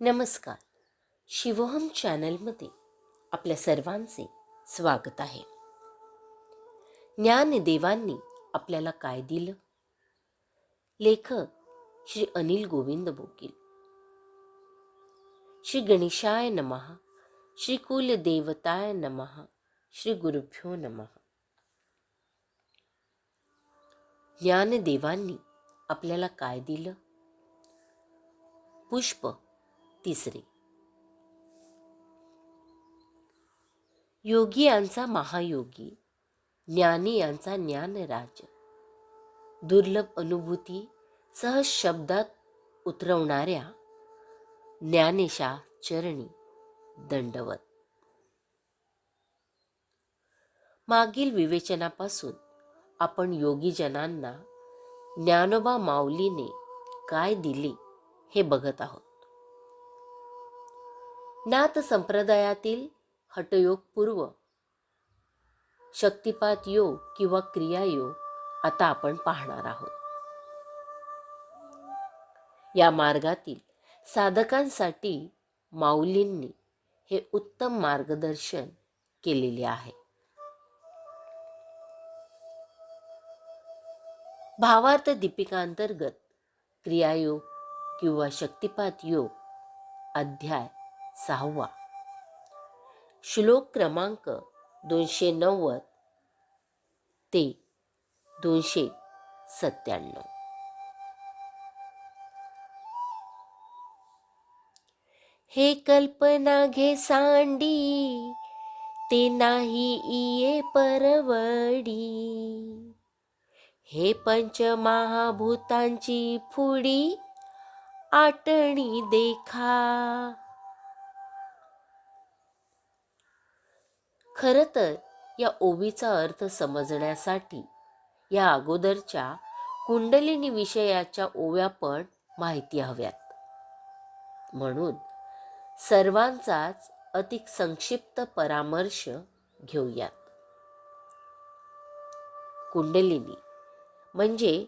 नमस्कार. शिवोहम चॅनलमध्ये आपल्या सर्वांचे स्वागत आहे. ज्ञानदेवांनी आपल्याला काय दिलं? लेखक श्री अनिल गोविंद बोकील. श्री गणेशाय नमः श्री कुलदेवताय नमः श्री गुरुभ्यो नमः. ज्ञानदेवांनी आपल्याला काय दिलं? पुष्प तिसरी. योगी यांचा महायोगी ज्ञानी यांचा ज्ञानराज. दुर्लभ अनुभूती सहज शब्दात उतरवणाऱ्या ज्ञानेशा चरणी दंडवत. मागील विवेचनापासून आपण योगीजनांना ज्ञानोबा माऊलीने काय दिले हे बघत आहोत. ज्ञात संप्रदायातील हटयोग पूर्व शक्तिपात योग किंवा क्रियायोग आता आपण पाहणार आहोत. या मार्गातील साधकांसाठी माऊलींनी हे उत्तम मार्गदर्शन केलेले आहे. भावार्थ दीपिकांतर्गत क्रियायोग किंवा शक्तिपात योग अध्याय सहावा. श्लोक क्रमांक दोनशे नव्वद ते दोनशे सत्त्याण्णव हे कल्पना घे सांडी ते नाही इये परवडी. हे पंचमहाभूतांची फुडी आटणी देखा. खर तर या ओवीचा अर्थ समजण्यासाठी या अगोदरच्या कुंडलिनी विषयाच्या ओव्या पण माहिती हव्यात. म्हणून सर्वांचाच अधिक संक्षिप्त परामर्श घेऊयात. कुंडलिनी म्हणजे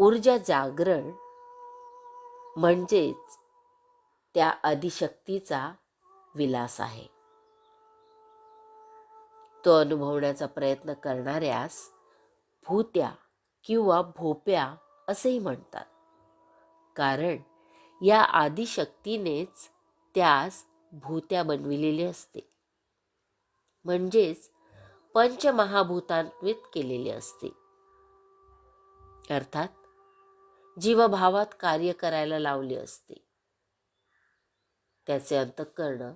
ऊर्जा जागरण म्हणजेच त्या आदिशक्तीचा विलास आहे. तो अनुभवण्याचा प्रयत्न करणाऱ्यास भूत्या किंवा भोप्या असेही म्हणतात. कारण या आदिशक्तीनेच त्यास भूत्या बनविलेले असते. म्हणजेच पंचमहाभूतान्वित केलेले असते. अर्थात जीवभावात कार्य करायला लावले असते. त्याचे अंतःकरण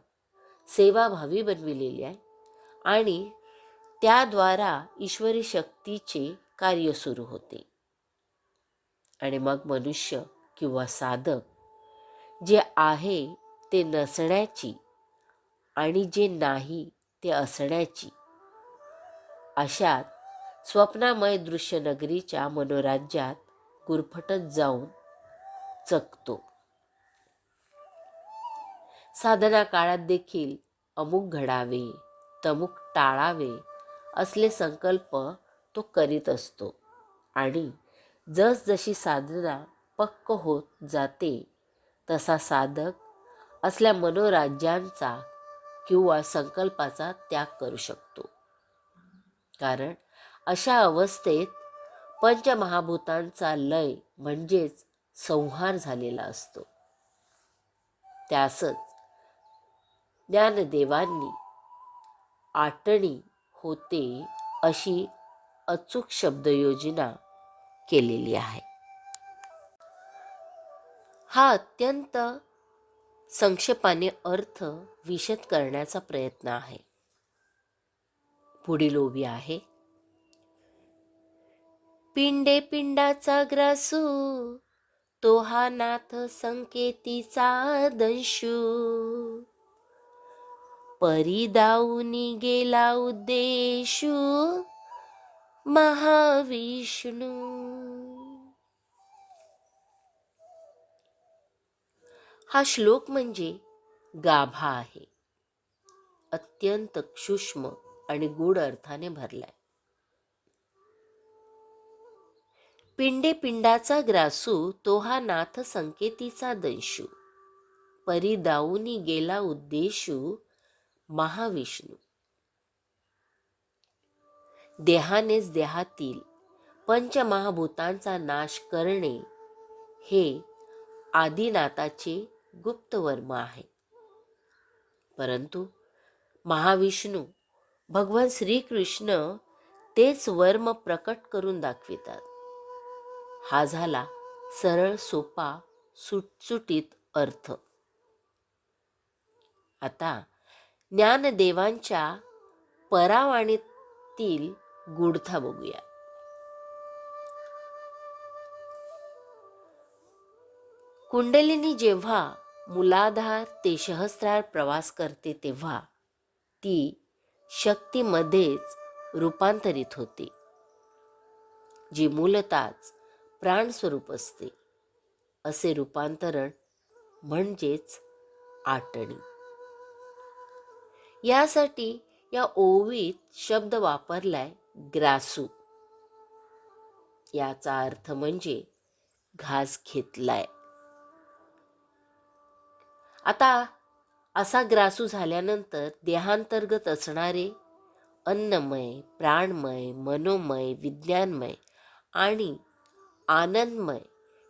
सेवाभावी बनविलेले आहे. आणि त्याद्वारा ईश्वरी शक्तीचे कार्य सुरू होते. आणि मग मनुष्य किंवा साधक जे आहे ते नसण्याची आणि जे नाही ते असण्याची अशात स्वप्नामय दृश्य नगरीच्या मनोराज्यात गुरफटत जाऊन चकतो साधना काळात देखील अमुक घडावे तमुक टाळावे असले संकल्प तो करीत असतो. आणि जसजशी साधना पक्क होत जाते तसा साधक असल्या मनोराज्यांचा किंवा संकल्पाचा त्याग करू शकतो. कारण अशा अवस्थेत पंचमहाभूतांचा लय म्हणजेच संहार झालेला असतो. त्यासच ज्ञानदेवांनी आटणी होते अशी अचूक शब्दयोजना केलेली आहे. हा अत्यंत संक्षेपाने अर्थ विशद करण्याचा प्रयत्न आहे. पुढील ओवी आहे. पिंडे पिंडाचा ग्रासू तो हा नाथ संकेतीचा दंशू. परिदाऊनी गेला उद्देशू महाविष्णू. हा श्लोक म्हणजे गाभा आहे. अत्यंत सूक्ष्म आणि गूढ अर्थाने भरलाय. पिंडे पिंडाचा ग्रासू तो हा नाथ संकेतीचा दंशू. परी दाऊनी गेला उद्देशू महाविष्णू. देहानेच देहातील पंचमहाभूतांचा नाश करणे हे आदिनाथाचे गुप्त वर्म आहे. परंतु महाविष्णू भगवान श्रीकृष्ण तेच वर्म प्रकट करून दाखवितात. हा झाला सरळ सोपा सुटसुटीत अर्थ. आता ज्ञानदेवांच्या परावाणीतील गुढथा बघूया. कुंडलिनी जेव्हा मुलाधार ते सहस्रार प्रवास करते तेव्हा ती शक्तीमध्येच रूपांतरित होते जी मूलताच प्राणस्वरूप असते. असे रूपांतरण म्हणजेच आटणी. यासाठी या ओवीत शब्द वापरलाय ग्रासू. याचा अर्थ म्हणजे घास घेतलाय. आता असा ग्रासू झाल्यानंतर देहांतर्गत असणारे अन्नमय प्राणमय मनोमय विज्ञानमय आणि आनंदमय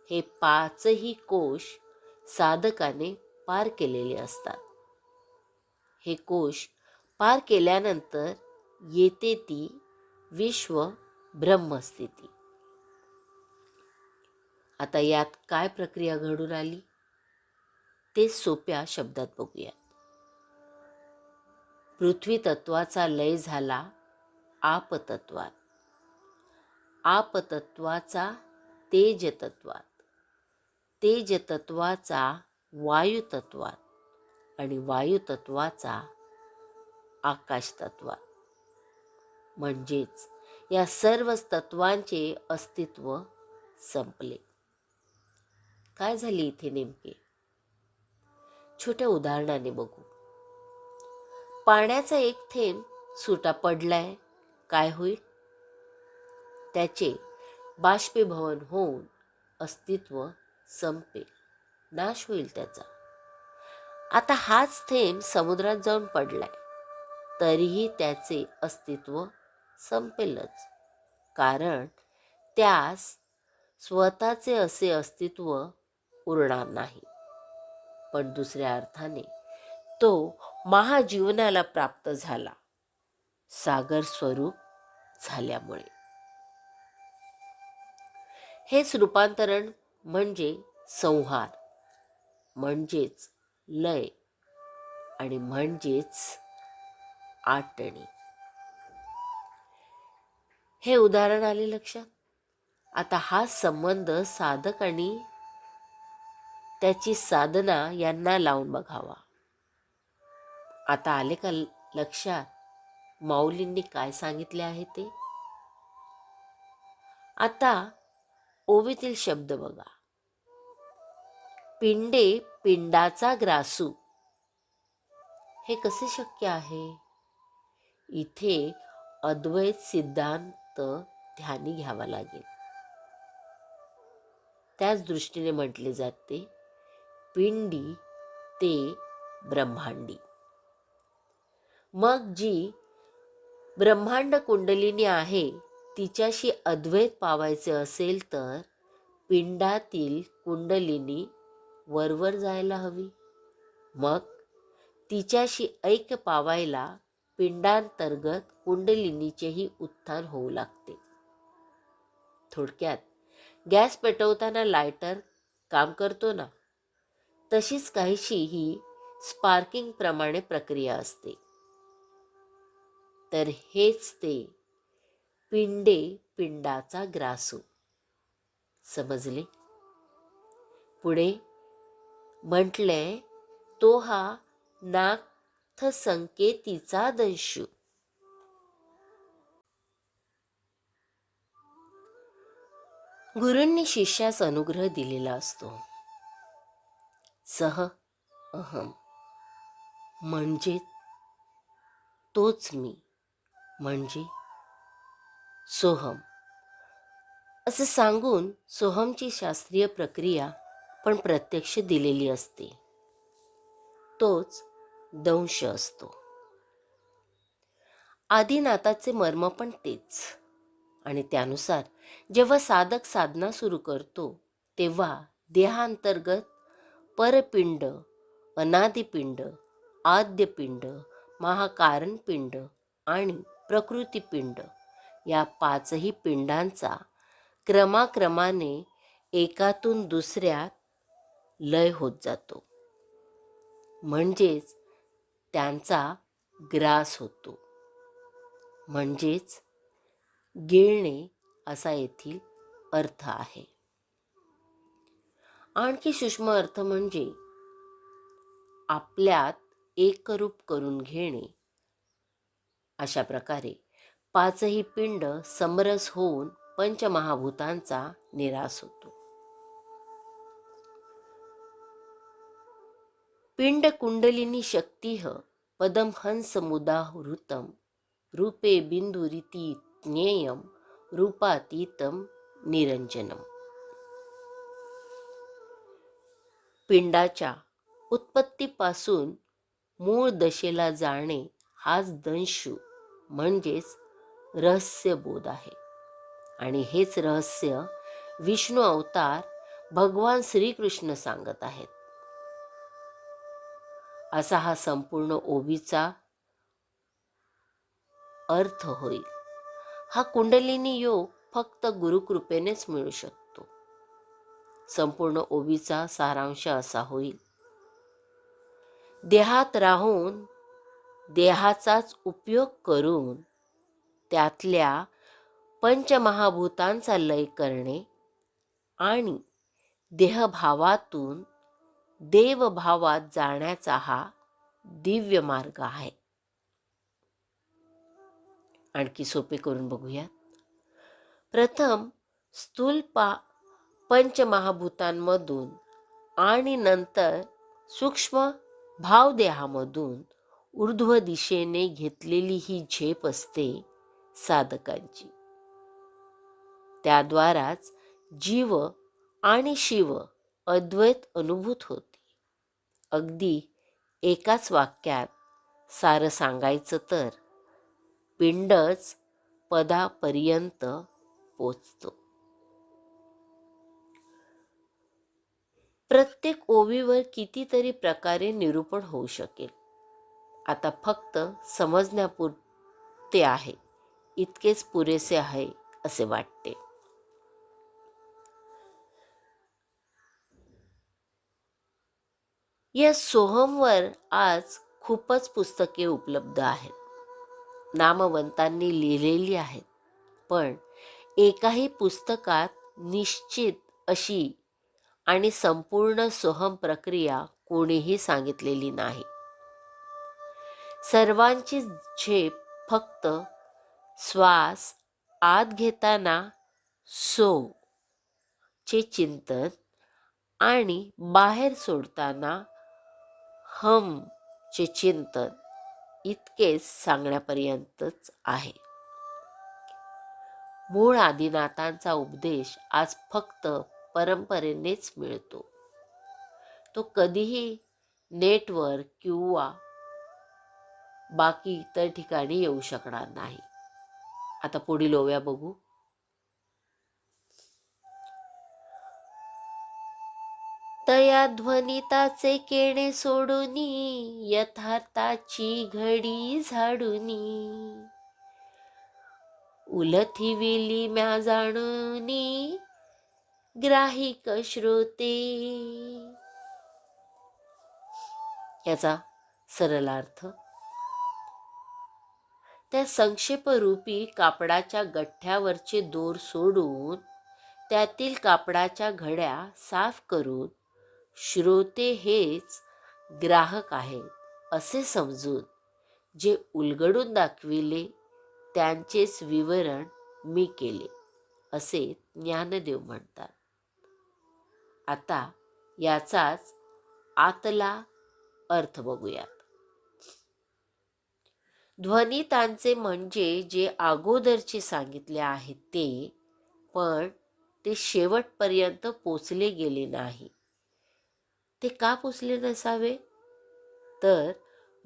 हे पाचही कोश साधकाने पार केलेले असतात. हे कोश पार केल्यानंतर येते ती विश्व ब्रह्मस्थिती. आता यात काय प्रक्रिया घडून आली? ते सोप्या शब्दात बघूया पृथ्वी तत्वाचा लय झाला आपतत्वात. आपतत्वाचा तेजतत्वात. तेजतत्वाचा वायुतत्वात. आणि वायुतत्वाचा आकाश तत्वात म्हणजेच या सर्व तत्वांचे अस्तित्व संपले. काय झाले इथे नेमके? छोट्या उदाहरणाने बघू. पाण्याचा एक थेंब सुटा पडलाय काय होईल? त्याचे बाष्पीभवन होऊन अस्तित्व संपेल. नाश होईल त्याचा. आता हाच थेंब समुद्रात जाऊन पडलाय. तरीही त्याचे अस्तित्व संपेलच. कारण त्यास स्वतःचे असे अस्तित्व उरणार नाही. पण दुसऱ्या अर्थाने तो महाजीवनाला प्राप्त झाला. सागर स्वरूप झाल्यामुळे. हेच रूपांतरण म्हणजे संहार. म्हणजेच लय आणि म्हणजेच आटणी. हे उदाहरण आले लक्षात? आता हा संबंध साधक आणि त्याची साधना यांना लावून बघावा. आता आले का लक्षात माऊलींनी काय सांगितले आहे ते? आता ओवीतील शब्द बघा. पिंडे पिंडाचा ग्रासू. हे कसे शक्य आहे? इथे अद्वैत सिद्धांत ध्यानी घ्यावा लागेल. त्याच दृष्टीने म्हटले जाते पिंडी ते ब्रह्मांडी. मग जी ब्रह्मांड कुंडलिनी आहे तिच्याशी अद्वैत पावायचे असेल तर पिंडातील कुंडलिनी वरवर जायला हवी. मग तिच्याशी ऐक्य पावायला पिंडांतर्गत कुंडलिनीचेही उत्थान होऊ लागते. थोडक्यात गॅस पेटवताना लायटर काम करतो ना? तशीच काहीशी ही स्पार्किंग प्रमाणे प्रक्रिया असते. तर हेच ते पिंडे पिंडाचा ग्रासू. समजले? पुढे म्हटलंय तो हा नाथ संकेतीचा दंशू. गुरूंनी शिष्यास अनुग्रह दिलेला असतो. सह अहम म्हणजे तोच मी म्हणजे सोहम. असं सांगून सोहमची शास्त्रीय प्रक्रिया पण प्रत्यक्ष दिलेली असते. तोच दंश असतो. आदिनाथाचे मर्म पण तेच. आणि त्यानुसार जेव्हा साधक साधना सुरू करतो तेव्हा देहांतर्गत परपिंड अनादिपिंड आद्यपिंड महाकारणपिंड आणि प्रकृतीपिंड या पाचही पिंडांचा क्रमाक्रमाने एकातून दुसऱ्यात लय होत जातो. म्हणजेच त्यांचा ग्रास होतो. म्हणजेच गिळणे असा येथील अर्थ आहे. आणखी सूक्ष्म अर्थ म्हणजे आपल्यात एकरूप करून घेणे. अशा प्रकारे पाचही पिंड समरस होऊन पंचमहाभूतांचा निराश होतो. पिंड कुंडलिनी शक्तीह पदम हंस मुदाहृतम रूपे बिंदुरिती ज्ञेयम रूपातीतम निरंजनम। पिंडाच्या उत्पत्तीपासून मूळ दशेला जाणे हाच दंशू म्हणजेच रहस्यबोध आहे। आणि हेच रहस्य विष्णू अवतार भगवान श्रीकृष्ण सांगत आहेत। असा हा संपूर्ण ओबीचा अर्थ होईल. हा कुंडलिनी योग फक्त गुरुकृपेनेच मिळू शकतो. संपूर्ण ओबीचा सारांश असा होईल. देहात राहून देहाचाच उपयोग करून त्यातल्या पंचमहाभूतांचा लय करणे आणि देहभावातून देवभावात जाण्याचा हा दिव्य मार्ग आहे. आणखी सोपे करून बघूयात प्रथम स्थूल पा पंचमहाभूतांमधून आणि नंतर सूक्ष्म भावदेहामधून ऊर्ध्व दिशेने घेतलेली ही झेप असते साधकांची. त्याद्वाराच जीव आणि शिव अद्वैत अनुभूत होत. अगदी एकाच वाक्यात सारं सांगायचं तर पिंडच पदापर्यंत पोचतो. प्रत्येक ओवीवर कितीतरी प्रकारे निरूपण होऊ शकेल. आता फक्त समजण्यापुरते आहे इतकेच पुरेसे आहे असे वाटते. या सोहमवर आज खूपच पुस्तके उपलब्ध आहेत. नामवंतांनी लिहिलेली आहेत. पण एकाही पुस्तकात निश्चित अशी आणि संपूर्ण सोहम प्रक्रिया कोणीही सांगितलेली नाही. सर्वांची झेप फक्त श्वास आत घेताना सो चे चिंतन आणि बाहेर सोडताना हम चे चिंतन इतकेच सांगण्यापर्यंतच आहे. मूळ आदिनाथांचा उपदेश आज फक्त परंपरेनेच मिळतो. तो कधीही नेटवर किंवा बाकी इतर ठिकाणी येऊ शकणार नाही. आता पुढील ओव्या बघू. तया ध्वनिताचे केणे सोडूनी यथार्थाची घडी झाडूनी. उलथिविली म्या जाणूनी ग्राहिक श्रोते. याचा सरल अर्थ त्या संक्षेपरूपी कापडाच्या गठ्ठ्यावरचे दोर सोडून त्यातील कापडाच्या घड्या साफ करून श्रोते हेच ग्राहक आहेत असे समजून जे उलगडून दाखविले त्यांचेच विवरण मी केले असे ज्ञानदेव म्हणतात. आता याचाच आतला अर्थ बघूयात. ध्वनितांचे म्हणजे जे अगोदरचे सांगितले आहे ते पण ते शेवटपर्यंत पोचले गेले नाही. ते का पुसले नसावे? तर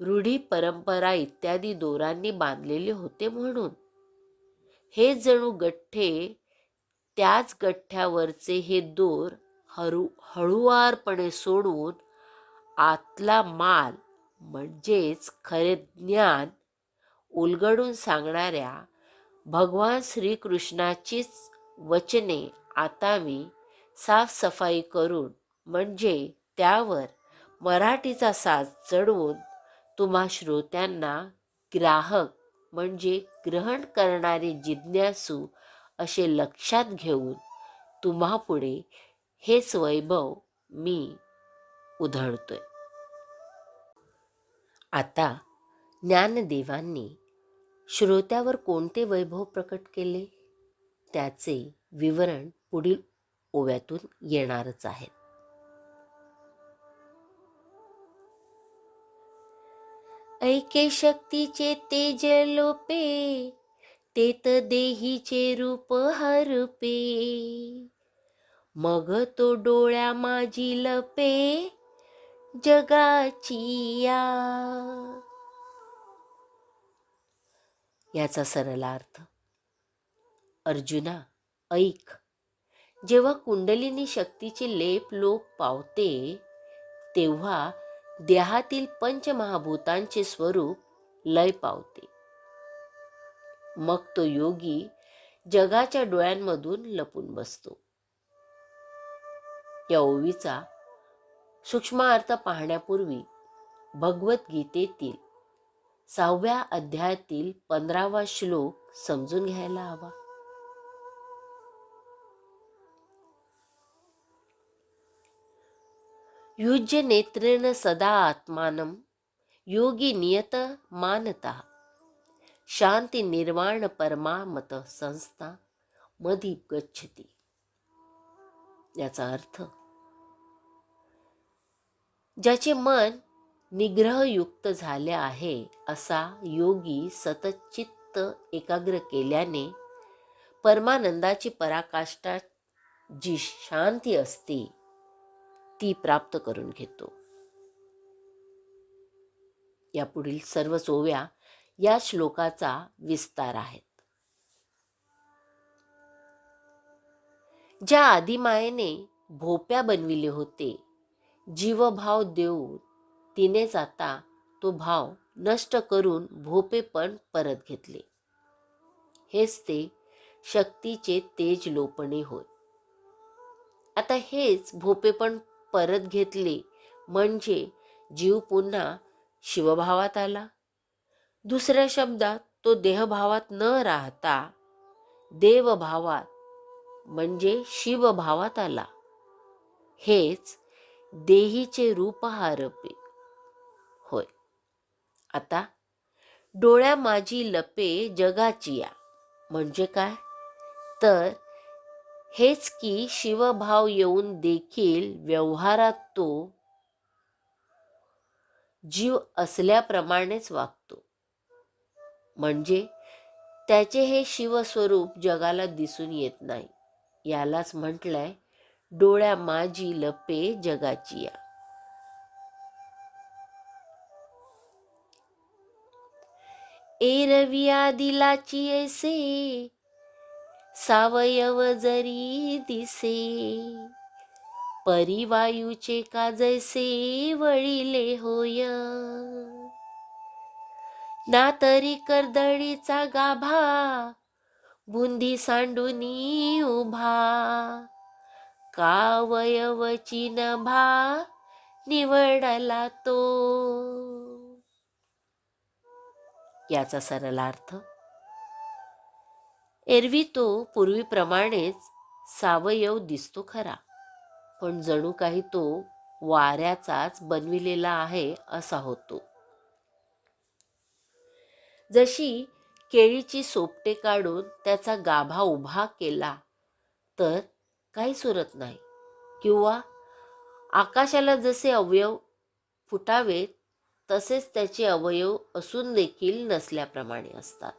रूढी परंपरा इत्यादी दोरांनी बांधलेले होते म्हणून. हे जणू गठ्ठे त्याच गठ्ठ्यावरचे हे दोर हळू हळुवारपणे सोडून आतला माल म्हणजेच खरे ज्ञान उलगडून सांगणाऱ्या भगवान श्रीकृष्णाचीच वचने आता मी साफसफाई करून म्हणजे त्यावर मराठीचा साज चढवून तुम्हा श्रोत्यांना ग्राहक म्हणजे ग्रहण करणारे जिज्ञासू असे लक्षात घेऊन तुम्हापुढे हेच वैभव मी उधळतोय. आता ज्ञानदेवांनी श्रोत्यावर कोणते वैभव प्रकट केले? त्याचे विवरण पुढील ओव्यातून येणारच आहेत. ऐके शक्तीचे तेज लोपे तेत देहीचे रूप हरपे. मग तो डोळ्या माझी लपे जगाचिया याचा सरळ अर्थ अर्जुना ऐक. जेव्हा कुंडलिनी शक्तीचे लेप लोप पावते तेव्हा देहातील पंचमहाभूतांचे स्वरूप लय पावते. मग तो योगी जगाच्या डोळ्यांमधून लपून बसतो. या ओवीचा सूक्ष्म अर्थ पाहण्यापूर्वी भगवद्गीतेतील सहाव्या अध्यायातील पंधरावा श्लोक समजून घ्यायला हवा. युज्य नेत्रेण सदा आत्मानं योगी नियत मानता। शांती निर्वाण परमामत संस्था मधी गच्छती। याचा अर्थ ज्याचे मन निग्रहयुक्त झाले आहे असा योगी सतत चित्त एकाग्र केल्याने परमानंदाची पराकाष्ठा जी शांती असते ती प्राप्त करून घेतो. यापुढील सर्व सोव्या या श्लोकाचा विस्तार आहेत. ज्या आदिमायेने भोप्या बनविले होते जीवभाव देऊन तिनेच आता तो भाव नष्ट करून भोपेपण परत घेतले. हेच ते शक्तीचे तेज लोपणे होय. आता हेच भोपेपण परत घेतले. म्हणजे जीव पुन्हा शिवभावात आला. दुसऱ्या शब्दात तो देहभावात न राहता देवभावात म्हणजे शिवभावात आला. हेच देहीचे रूप हारपे होय. आता डोळ्या माझी लपे जगाची या. म्हणजे काय? तर हेच की शिवभाव येऊन देखील व्यवहारात तो जीव असल्याप्रमाणेच वागतो. म्हणजे त्याचे हे शिवस्वरूप जगाला दिसून येत नाही. यालाच म्हटलंय डोळ्या माझी लपे जगाची या एरवी आदिलाची ऐसे सावयव जरी दिसे परिवायूचे का जैसे वळिले होय. ना तरी कर्दळीचा गाभा बुंदी सांडूनी उभा. कावयवची नभा निवडला तो. याचा सरळ अर्थ एरवी तो पूर्वीप्रमाणेच सावयव दिसतो खरा. पण जणू काही तो वाऱ्याचाच बनविलेला आहे असा होतो. जशी केळीची सोपटे काढून त्याचा गाभा उभा केला तर काही सुरत नाही. किंवा आकाशाला जसे अवयव फुटावेत तसेच त्याचे अवयव असून देखील नसल्याप्रमाणे असतात.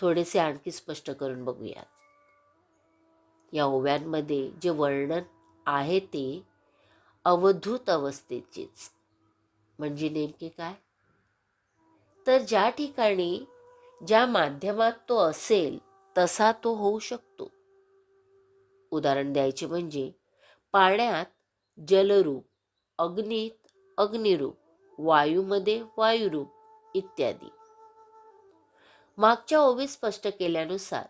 थोडेसे आणखी स्पष्ट करून बघूयात. या ओव्यांमध्ये जे वर्णन आहे ते अवधूत अवस्थेचेच. म्हणजे नेमके काय? तर ज्या ठिकाणी ज्या माध्यमात तो असेल तसा तो होऊ शकतो. उदाहरण द्यायचे म्हणजे पाण्यात जलरूप अग्नीत अग्निरूप वायूमध्ये वायुरूप इत्यादी. मागच्या ओवीत स्पष्ट केल्यानुसार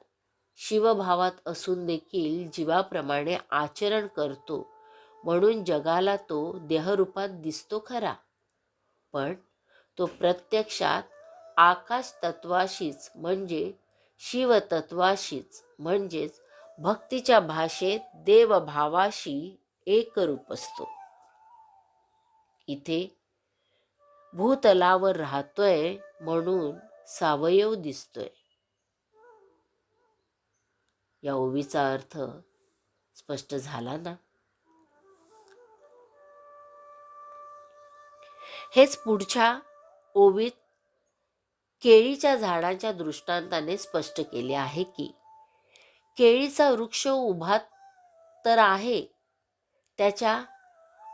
शिवभावात असून देखील जीवाप्रमाणे आचरण करतो म्हणून जगाला तो देहरूपात दिसतो खरा. पण तो प्रत्यक्षात आकाश तत्वाशीच म्हणजे शिवतत्वाशीच म्हणजेच भक्तीच्या भाषेत देवभावाशी एकरूप असतो. इथे भूतलावर राहतोय म्हणून सावयव दिसतोय. या ओवीचा अर्थ स्पष्ट झाला ना? हेच पुढच्या ओवीत केळीच्या झाडाच्या दृष्टांताने स्पष्ट केले आहे की केळीचा वृक्ष उभा तर आहे त्याच्या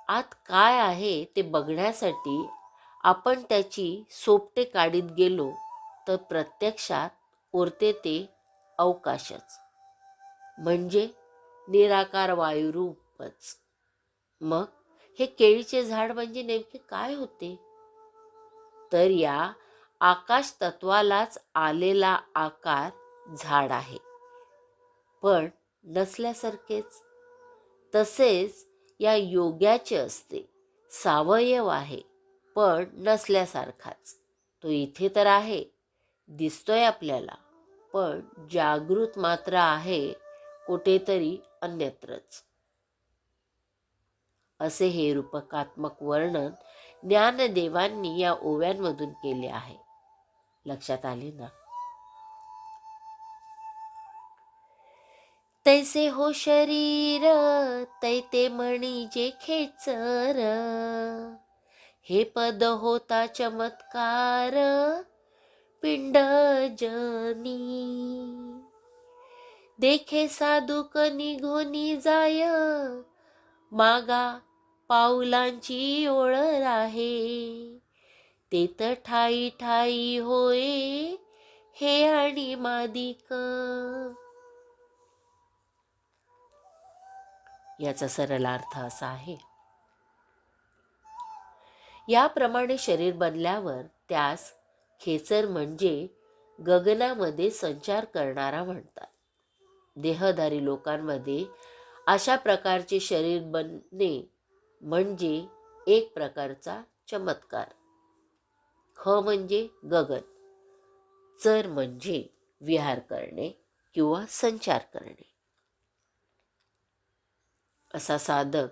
आत काय आहे ते बघण्यासाठी आपण त्याची सोपटे काढीत गेलो तर प्रत्यक्षात उरते ते अवकाशच. म्हणजे निराकार वायुरूपच. मग हे केळीचे झाड म्हणजे नेमके काय होते? तर या आकाश तत्वालाच आलेला आकार झाड आहे. पण नसल्यासारखेच. तसेच या योग्याचे असते. सावयव आहे पण नसल्यासारखाच. तो इथे तर आहे. दिसतोय आपल्याला पण जागृत मात्र आहे कुठेतरी अन्यत्रच. असे हे रूपकात्मक वर्णन ज्ञानदेवांनी या ओव्यांमधून केले आहे. लक्षात आले ना? तैसे हो शरीर तैते म्हणजे खेचर हे पद होता चमत्कार पिंड जनी। देखे साधुक निघोनी जाय मागा पाऊलांची ओळ आहे ते तर ठाई ठाई होय हे आणि मादिक। याचा सरळ अर्थ असा आहे याप्रमाणे शरीर बनल्यावर त्यास खेचर म्हणजे गगनामध्ये संचार करणारा म्हणतात. देहधारी लोकांमध्ये अशा प्रकारचे शरीर बनणे म्हणजे एक प्रकारचा चमत्कार. ख म्हणजे गगन चर म्हणजे विहार करणे किंवा संचार करणे. असा साधक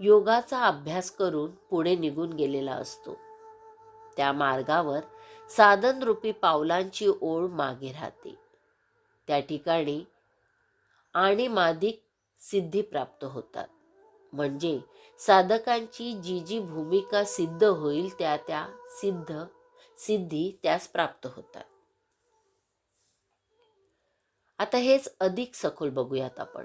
योगाचा अभ्यास करून पुढे निघून गेलेला असतो. त्या मार्गावर साधनरूपी पावलांची ओढ मागे राहते. त्या ठिकाणी आणि माधिक सिद्धी प्राप्त होतात. म्हणजे साधकांची जी जी भूमिका सिद्ध होईल त्या त्या सिद्ध सिद्धी त्यास प्राप्त होतात. आता हेच अधिक सखोल बघूयात आपण.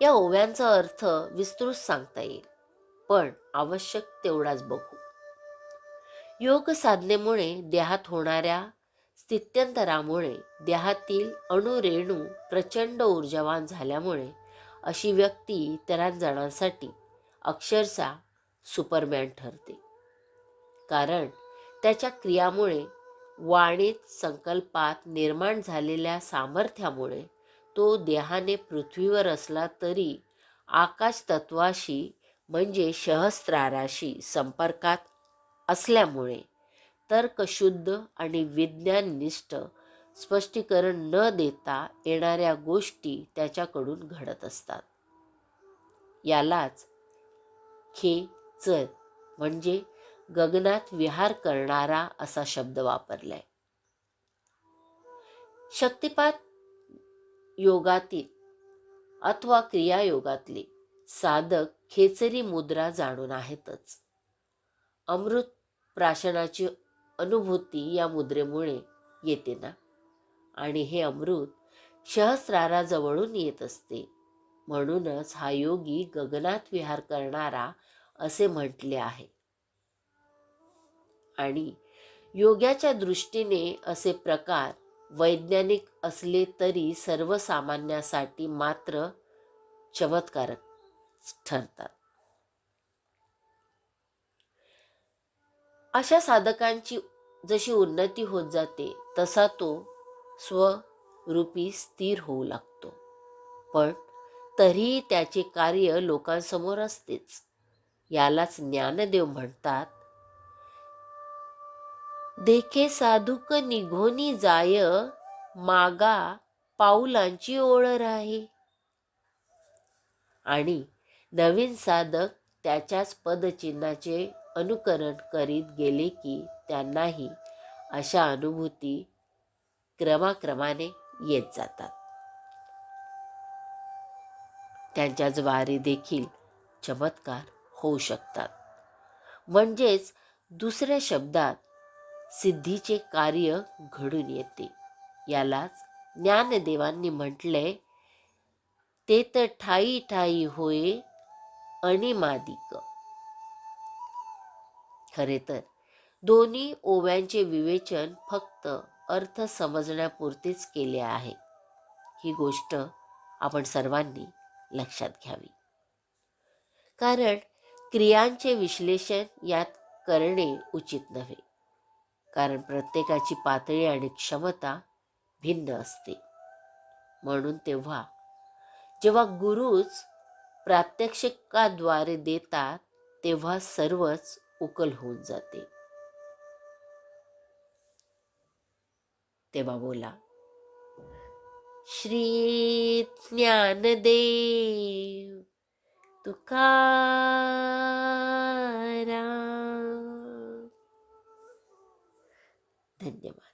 या ओव्यांचा अर्थ विस्तृत सांगता येईल. पण आवश्यक तेवढाच बघू. योग साधनेमुळे देहात होणाऱ्या स्थित्यंतरामुळे देहातील अणुरेणू प्रचंड ऊर्जावान झाल्यामुळे अशी व्यक्ती इतरां जणांसाठी अक्षरशः सुपरमॅन ठरते. कारण त्याच्या क्रियामुळे वाणीत संकल्पात निर्माण झालेल्या सामर्थ्यामुळे तो देहाने पृथ्वीवर असला तरी आकाश तत्वाशी म्हणजे सहस्त्राराशी संपर्कात असल्यामुळे तर्कशुद्ध आणि विज्ञाननिष्ठ स्पष्टीकरण न देता येणाऱ्या गोष्टी त्याच्याकडून घडत असतात. यालाच खे म्हणजे गगनात विहार करणारा असा शब्द वापरलाय. शक्तिपात योगातील अथवा क्रियायोगातली साधक खेचरी मुद्रा जाणून आहेतच. अमृत प्राशनाची अनुभूती या मुद्रेमुळे येते ना? आणि हे अमृत सहस्राराजवळून येत असते. म्हणूनच हा योगी गगनात विहार करणारा असे म्हटले आहे. आणि योग्याच्या दृष्टीने असे प्रकार वैज्ञानिक असले तरी सर्वसामान्यासाठी मात्र चमत्कारक ठरतात. अशा साधकांची जशी उन्नती होत जाते तसा तो स्वरूपी स्थिर होऊ लागतो. पण तरीही त्याचे कार्य लोकांसमोर असतेच. यालाच ज्ञानदेव म्हणतात. देखे साधुक निघोनी जाय मागा पाऊलांची ओळ राही. आणि नवीन साधक त्याच्याच पदचिन्हाचे अनुकरण करीत गेले की त्यांनाही अशा अनुभूती क्रमाक्रमाने येत जातात. त्यांच्याद्वारे देखील चमत्कार होऊ शकतात. म्हणजेच दुसऱ्या शब्दात सिद्धीचे कार्य घडून येते. यालाच ज्ञानदेवांनी म्हटले ते तर ठाई ठाई होय अनिमादिक खरे तर दोन्ही ओव्यांचे विवेचन फक्त अर्थ समजण्यापुरतेच केले आहे. ही गोष्ट आपण सर्वांनी लक्षात घ्यावी. कारण क्रियांचे विश्लेषण यात करणे उचित नव्हे. कारण प्रत्येकाची पातळी आणि क्षमता भिन्न असते. म्हणून तेव्हा जेव्हा गुरुच प्रात्यक्षिकाद्वारे देतात तेव्हा सर्वच उकल होऊन जाते. तेव्हा बोला श्री ज्ञानदेव तुकारा धन्यवाद.